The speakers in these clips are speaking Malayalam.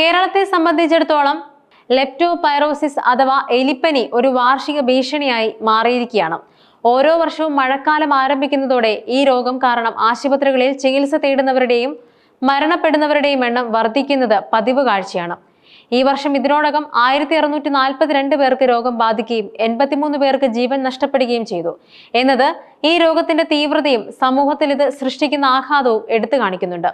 കേരളത്തെ സംബന്ധിച്ചിടത്തോളം ലെപ്റ്റോപൈറോസിസ് അഥവാ എലിപ്പനി ഒരു വാർഷിക ഭീഷണിയായി മാറിയിരിക്കുകയാണ്. ഓരോ വർഷവും മഴക്കാലം ആരംഭിക്കുന്നതോടെ ഈ രോഗം കാരണം ആശുപത്രികളിൽ ചികിത്സ തേടുന്നവരുടെയും മരണപ്പെടുന്നവരുടെയും എണ്ണം വർദ്ധിക്കുന്നത് പതിവ് കാഴ്ചയാണ്. ഈ വർഷം ഇതിനോടകം ആയിരത്തി അറുന്നൂറ്റി നാൽപ്പത്തിരണ്ട് പേർക്ക് രോഗം ബാധിക്കുകയും എൺപത്തിമൂന്ന് പേർക്ക് ജീവൻ നഷ്ടപ്പെടുകയും ചെയ്തു. എന്നത് ഈ രോഗത്തിന്റെ തീവ്രതയും സമൂഹത്തിൽ ഇത് സൃഷ്ടിക്കുന്ന ആഘാതവും എടുത്തു കാണിക്കുന്നുണ്ട്.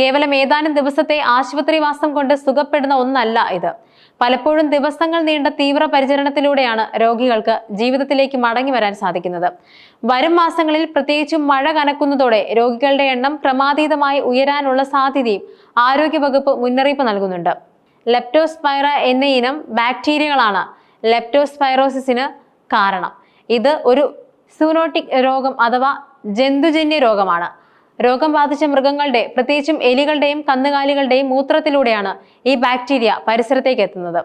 കേവലം ഏതാനും ദിവസത്തെ ആശുപത്രിവാസം കൊണ്ട് സുഖപ്പെടുന്ന ഒന്നല്ല ഇത്. പലപ്പോഴും ദിവസങ്ങൾ നീണ്ട തീവ്ര പരിചരണത്തിലൂടെയാണ് രോഗികൾക്ക് ജീവിതത്തിലേക്ക് മടങ്ങി വരാൻ സാധിക്കുന്നത്. വരും മാസങ്ങളിൽ പ്രത്യേകിച്ചും മഴ കനക്കുന്നതോടെ രോഗികളുടെ എണ്ണം ക്രമാതീതമായി ഉയരാനുള്ള സാധ്യതയും ആരോഗ്യവകുപ്പ് മുന്നറിയിപ്പ് നൽകുന്നുണ്ട്. ലെപ്റ്റോസ്പൈറ എന്ന ഇനം ബാക്ടീരിയകളാണ് ലെപ്റ്റോസ്പൈറോസിസിന് കാരണം. ഇത് ഒരു സൂനോട്ടിക് രോഗം അഥവാ ജന്തുജന്യ രോഗമാണ്. രോഗം ബാധിച്ച മൃഗങ്ങളുടെ പ്രത്യേകിച്ചും എലികളുടെയും കന്നുകാലികളുടെയും മൂത്രത്തിലൂടെയാണ് ഈ ബാക്ടീരിയ പരിസരത്തേക്ക് എത്തുന്നത്.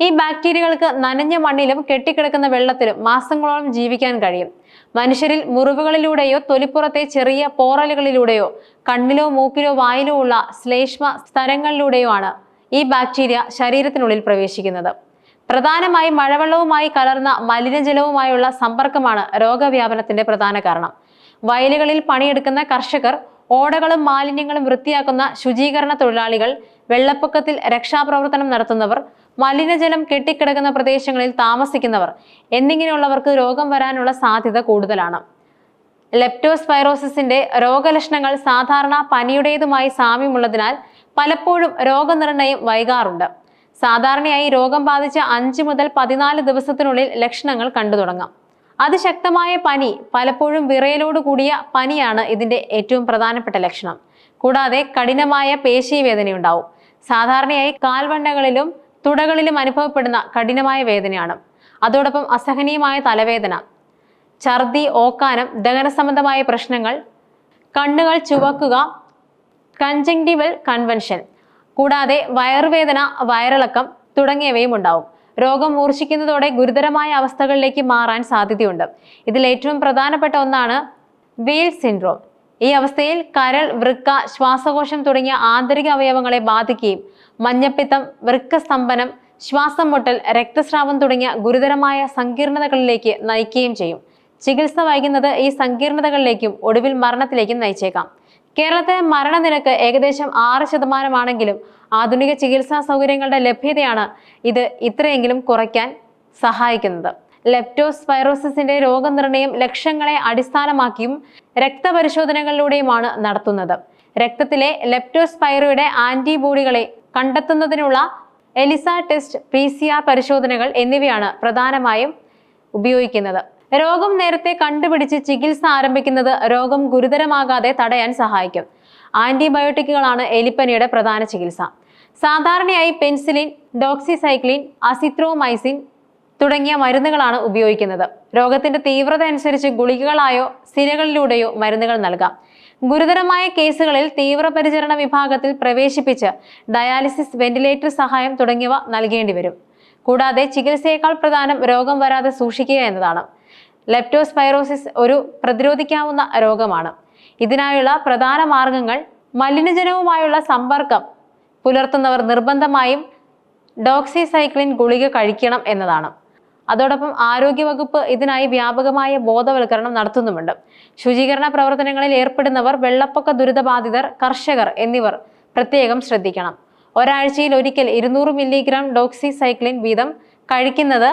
ഈ ബാക്ടീരിയകൾക്ക് നനഞ്ഞ മണ്ണിലും കെട്ടിക്കിടക്കുന്ന വെള്ളത്തിലും മാസങ്ങളോളം ജീവിക്കാൻ കഴിയും. മനുഷ്യരിൽ മുറിവുകളിലൂടെയോ തൊലിപ്പുറത്തെ ചെറിയ പോറലുകളിലൂടെയോ കണ്ണിലോ മൂക്കിലോ വായിലോ ഉള്ള ശ്ലേഷ്മ സ്ഥലങ്ങളിലൂടെയോ ആണ് ഈ ബാക്ടീരിയ ശരീരത്തിനുള്ളിൽ പ്രവേശിക്കുന്നത്. പ്രധാനമായും മഴവെള്ളവുമായി കലർന്ന മലിനജലവുമായുള്ള സമ്പർക്കമാണ് രോഗവ്യാപനത്തിന്റെ പ്രധാന കാരണം. വയലുകളിൽ പണിയെടുക്കുന്ന കർഷകർ ഓടകളും മാലിന്യങ്ങളും വൃത്തിയാക്കുന്ന ശുചീകരണ തൊഴിലാളികൾ വെള്ളപ്പൊക്കത്തിൽ രക്ഷാപ്രവർത്തനം നടത്തുന്നവർ മലിനജലം കെട്ടിക്കിടക്കുന്ന പ്രദേശങ്ങളിൽ താമസിക്കുന്നവർ എന്നിങ്ങനെയുള്ളവർക്ക് രോഗം വരാനുള്ള സാധ്യത കൂടുതലാണ്. ലെപ്റ്റോസ്പൈറോസിസിന്റെ രോഗലക്ഷണങ്ങൾ സാധാരണ പനിയുടേതുമായി സാമ്യമുള്ളതിനാൽ പലപ്പോഴും രോഗനിർണയം വൈകാറുണ്ട്. സാധാരണയായി രോഗം ബാധിച്ച അഞ്ച് മുതൽ പതിനാല് ദിവസത്തിനുള്ളിൽ ലക്ഷണങ്ങൾ കണ്ടു തുടങ്ങാം. അതിശക്തമായ പനി പലപ്പോഴും വിറയലോട് കൂടിയ പനിയാണ് ഇതിന്റെ ഏറ്റവും പ്രധാനപ്പെട്ട ലക്ഷണം. കൂടാതെ കഠിനമായ പേശി വേദനയുണ്ടാവും. സാധാരണയായി കാൽവണ്ണകളിലും തുടകളിലും അനുഭവപ്പെടുന്ന കഠിനമായ വേദനയാണ്. അതോടൊപ്പം അസഹനീയമായ തലവേദന ഛർദി ഓക്കാനം ദഹന സംബന്ധമായ പ്രശ്നങ്ങൾ കണ്ണുകൾ ചുവക്കുക കൺജങ്ടിവൽ കൺവെൻഷൻ കൂടാതെ വയറുവേദന വയറിളക്കം തുടങ്ങിയവയും ഉണ്ടാവും. രോഗം മൂർച്ഛിക്കുന്നതോടെ ഗുരുതരമായ അവസ്ഥകളിലേക്ക് മാറാൻ സാധ്യതയുണ്ട്. ഇതിൽ ഏറ്റവും പ്രധാനപ്പെട്ട ഒന്നാണ് വെയിൽ സിൻഡ്രോം. ഈ അവസ്ഥയിൽ കരൾ വൃക്ക ശ്വാസകോശം തുടങ്ങിയ ആന്തരിക അവയവങ്ങളെ ബാധിക്കുകയും മഞ്ഞപ്പിത്തം വൃക്കസ്തംഭനം ശ്വാസം മുട്ടൽ രക്തസ്രാവം തുടങ്ങിയ ഗുരുതരമായ സങ്കീർണതകളിലേക്ക് നയിക്കുകയും ചെയ്യും. ചികിത്സ വൈകുന്നത് ഈ സങ്കീർണതകളിലേക്കും ഒടുവിൽ മരണത്തിലേക്കും നയിച്ചേക്കാം. കേരളത്തിലെ മരണനിരക്ക് ഏകദേശം ആറ് ശതമാനമാണെങ്കിലും ആധുനിക ചികിത്സാ സൗകര്യങ്ങളുടെ ലഭ്യതയാണ് ഇത് ഇത്രയെങ്കിലും കുറയ്ക്കാൻ സഹായിക്കുന്നത്. ലെപ്റ്റോസ്പൈറോസിന്റെ രോഗനിർണയം ലക്ഷ്യങ്ങളെ അടിസ്ഥാനമാക്കിയും രക്തപരിശോധനകളിലൂടെയുമാണ് നടത്തുന്നത്. രക്തത്തിലെ ലെപ്റ്റോസ്പൈറോയുടെ ആന്റിബോഡികളെ കണ്ടെത്തുന്നതിനുള്ള എലിസ ടെസ്റ്റ് പി പരിശോധനകൾ എന്നിവയാണ് പ്രധാനമായും ഉപയോഗിക്കുന്നത്. രോഗം നേരത്തെ കണ്ടുപിടിച്ച് ചികിത്സ ആരംഭിക്കുന്നത് രോഗം ഗുരുതരമാകാതെ തടയാൻ സഹായിക്കും. ആന്റിബയോട്ടിക്കുകളാണ് എലിപ്പനിയുടെ പ്രധാന ചികിത്സ. സാധാരണയായി പെൻസിലിൻ ഡോക്സിസൈക്ലിൻ അസിത്രോമൈസിൻ തുടങ്ങിയ മരുന്നുകളാണ് ഉപയോഗിക്കുന്നത്. രോഗത്തിന്റെ തീവ്രത അനുസരിച്ച് ഗുളികകളായോ സിരകളിലൂടെയോ മരുന്നുകൾ നൽകാം. ഗുരുതരമായ കേസുകളിൽ തീവ്രപരിചരണ വിഭാഗത്തിൽ പ്രവേശിപ്പിച്ച് ഡയാലിസിസ് വെന്റിലേറ്റർ സഹായം തുടങ്ങിയവ നൽകേണ്ടി വരും കൂടാതെ ചികിത്സയേക്കാൾ പ്രധാനം രോഗം വരാതെ സൂക്ഷിക്കുക എന്നതാണ്. ലെപ്റ്റോസ്പൈറോസിസ് ഒരു പ്രതിരോധിക്കാവുന്ന രോഗമാണ്. ഇതിനായുള്ള പ്രധാന മാർഗങ്ങൾ മലിനജനവുമായുള്ള സമ്പർക്കം പുലർത്തുന്നവർ നിർബന്ധമായും ഡോക്സിസൈക്ലിൻ ഗുളിക കഴിക്കണം എന്നതാണ്. അതോടൊപ്പം ആരോഗ്യവകുപ്പ് ഇതിനായി വ്യാപകമായ ബോധവൽക്കരണം നടത്തുന്നുമുണ്ട്. ശുചീകരണ പ്രവർത്തനങ്ങളിൽ ഏർപ്പെടുന്നവർ വെള്ളപ്പൊക്ക ദുരിതബാധിതർ കർഷകർ എന്നിവർ പ്രത്യേകം ശ്രദ്ധിക്കണം. ഒരാഴ്ചയിൽ ഒരിക്കൽ ഇരുന്നൂറ് മില്ലിഗ്രാം ഡോക്സിസൈക്ലിൻ വീതം കഴിക്കുന്നത്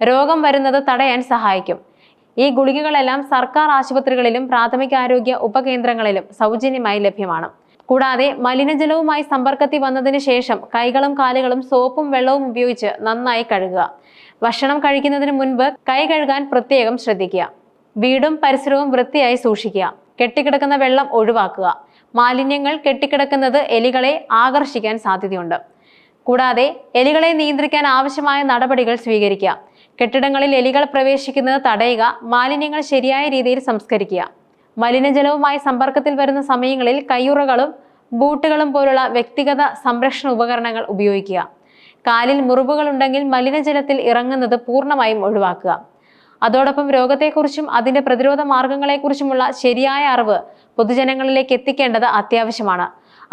രോഗം വരുന്നത് തടയാൻ സഹായിക്കും. ഈ ഗുളികകളെല്ലാം സർക്കാർ ആശുപത്രികളിലും പ്രാഥമിക ആരോഗ്യ ഉപകേന്ദ്രങ്ങളിലും സൗജന്യമായി ലഭ്യമാണ്. കൂടാതെ മലിനജലവുമായി സമ്പർക്കത്തിൽ വന്നതിന് ശേഷം കൈകളും കാലുകളും സോപ്പും വെള്ളവും ഉപയോഗിച്ച് നന്നായി കഴുകുക. ഭക്ഷണം കഴിക്കുന്നതിന് മുൻപ് കൈ കഴുകാൻ പ്രത്യേകം ശ്രദ്ധിക്കുക. വീടും പരിസരവും വൃത്തിയായി സൂക്ഷിക്കുക. കെട്ടിക്കിടക്കുന്ന വെള്ളം ഒഴിവാക്കുക. മാലിന്യങ്ങൾ കെട്ടിക്കിടക്കുന്നത് എലികളെ ആകർഷിക്കാൻ സാധ്യതയുണ്ട്. കൂടാതെ എലികളെ നിയന്ത്രിക്കാൻ ആവശ്യമായ നടപടികൾ സ്വീകരിക്കുക. കെട്ടിടങ്ങളിൽ എലികൾ പ്രവേശിക്കുന്നത് തടയുക മാലിന്യങ്ങൾ ശരിയായ രീതിയിൽ സംസ്കരിക്കുക. മലിനജലവുമായി സമ്പർക്കത്തിൽ വരുന്ന സമയങ്ങളിൽ കയ്യുറകളും ബൂട്ടുകളും പോലുള്ള വ്യക്തിഗത സംരക്ഷണ ഉപകരണങ്ങൾ ഉപയോഗിക്കുക. കാലിൽ മുറിവുകളുണ്ടെങ്കിൽ മലിനജലത്തിൽ ഇറങ്ങുന്നത് പൂർണമായും ഒഴിവാക്കുക. അതോടൊപ്പം രോഗത്തെക്കുറിച്ചും അതിന്റെ പ്രതിരോധ മാർഗങ്ങളെക്കുറിച്ചുമുള്ള ശരിയായ അറിവ് പൊതുജനങ്ങളിലേക്ക് എത്തിക്കേണ്ടത് അത്യാവശ്യമാണ്.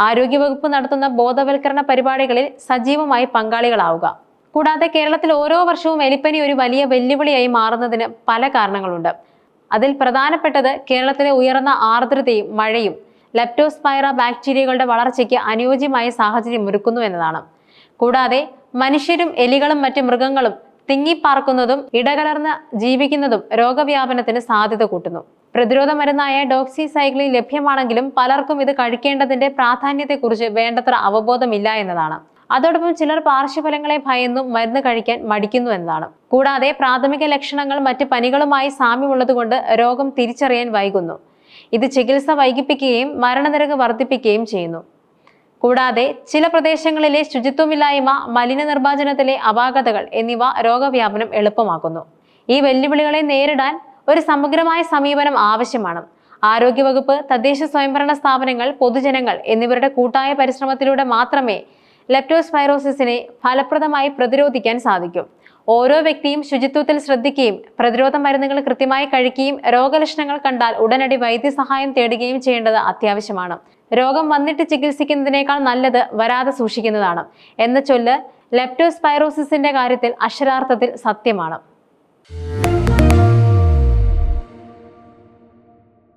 ആരോഗ്യവകുപ്പ് നടത്തുന്ന ബോധവൽക്കരണ പരിപാടികളിൽ സജീവമായി പങ്കാളികളാവുക. കൂടാതെ കേരളത്തിൽ ഓരോ വർഷവും എലിപ്പനി ഒരു വലിയ വെല്ലുവിളിയായി മാറുന്നതിന് പല കാരണങ്ങളുണ്ട്. അതിൽ പ്രധാനപ്പെട്ടത് കേരളത്തിലെ ഉയർന്ന ആർദ്രതയും മഴയും. ലെപ്റ്റോസ്പൈറ ബാക്ടീരിയകളുടെ വളർച്ചയ്ക്ക് അനുയോജ്യമായ സാഹചര്യം ഒരുക്കുന്നു എന്നതാണ്. കൂടാതെ മനുഷ്യരും എലികളും മറ്റ് മൃഗങ്ങളും തിങ്ങിപ്പാർക്കുന്നതും ഇടകലർന്ന് ജീവിക്കുന്നതും രോഗവ്യാപനത്തിന് സാധ്യത കൂട്ടുന്നു. പ്രതിരോധ മരുന്നായ ഡോക്സിസൈക്ലിൻ ലഭ്യമാണെങ്കിലും പലർക്കും ഇത് കഴിക്കേണ്ടതിന്റെ പ്രാധാന്യത്തെക്കുറിച്ച് വേണ്ടത്ര അവബോധമില്ല എന്നതാണ്. അതോടൊപ്പം ചിലർ പാർശ്വഫലങ്ങളെ ഭയന്നും മരുന്ന് കഴിക്കാൻ മടിക്കുന്നു എന്നാണ് കൂടാതെ പ്രാഥമിക ലക്ഷണങ്ങൾ മറ്റ് പനികളുമായി സാമ്യമുള്ളതുകൊണ്ട് രോഗം തിരിച്ചറിയാൻ വൈകുന്നു. ഇത് ചികിത്സ വൈകിപ്പിക്കുകയും മരണനിരക്ക് വർദ്ധിപ്പിക്കുകയും ചെയ്യുന്നു. കൂടാതെ ചില പ്രദേശങ്ങളിലെ ശുചിത്വമില്ലായ്മ മലിന നിർമ്മാർജനത്തിലെ അപാകതകൾ എന്നിവ രോഗവ്യാപനം എളുപ്പമാക്കുന്നു. ഈ വെല്ലുവിളികളെ നേരിടാൻ ഒരു സമഗ്രമായ സമീപനം ആവശ്യമാണ്. ആരോഗ്യവകുപ്പ് തദ്ദേശ സ്വയംഭരണ സ്ഥാപനങ്ങൾ പൊതുജനങ്ങൾ എന്നിവരുടെ കൂട്ടായ പരിശ്രമത്തിലൂടെ മാത്രമേ ലെപ്റ്റോസ്പൈറോസിസിനെ ഫലപ്രദമായി പ്രതിരോധിക്കാൻ സാധിക്കും. ഓരോ വ്യക്തിയും ശുചിത്വത്തിൽ ശ്രദ്ധിക്കുകയും പ്രതിരോധ മരുന്നുകൾ കൃത്യമായി കഴിക്കുകയും രോഗലക്ഷണങ്ങൾ കണ്ടാൽ ഉടനടി വൈദ്യസഹായം തേടുകയും ചെയ്യേണ്ടത് അത്യാവശ്യമാണ്. രോഗം വന്നിട്ട് ചികിത്സിക്കുന്നതിനേക്കാൾ നല്ലത് വരാതെ സൂക്ഷിക്കുന്നതാണ്. എന്ന ചൊല്ല് ലെപ്റ്റോസ്പൈറോസിസിന്റെ കാര്യത്തിൽ അക്ഷരാർത്ഥത്തിൽ സത്യമാണ്.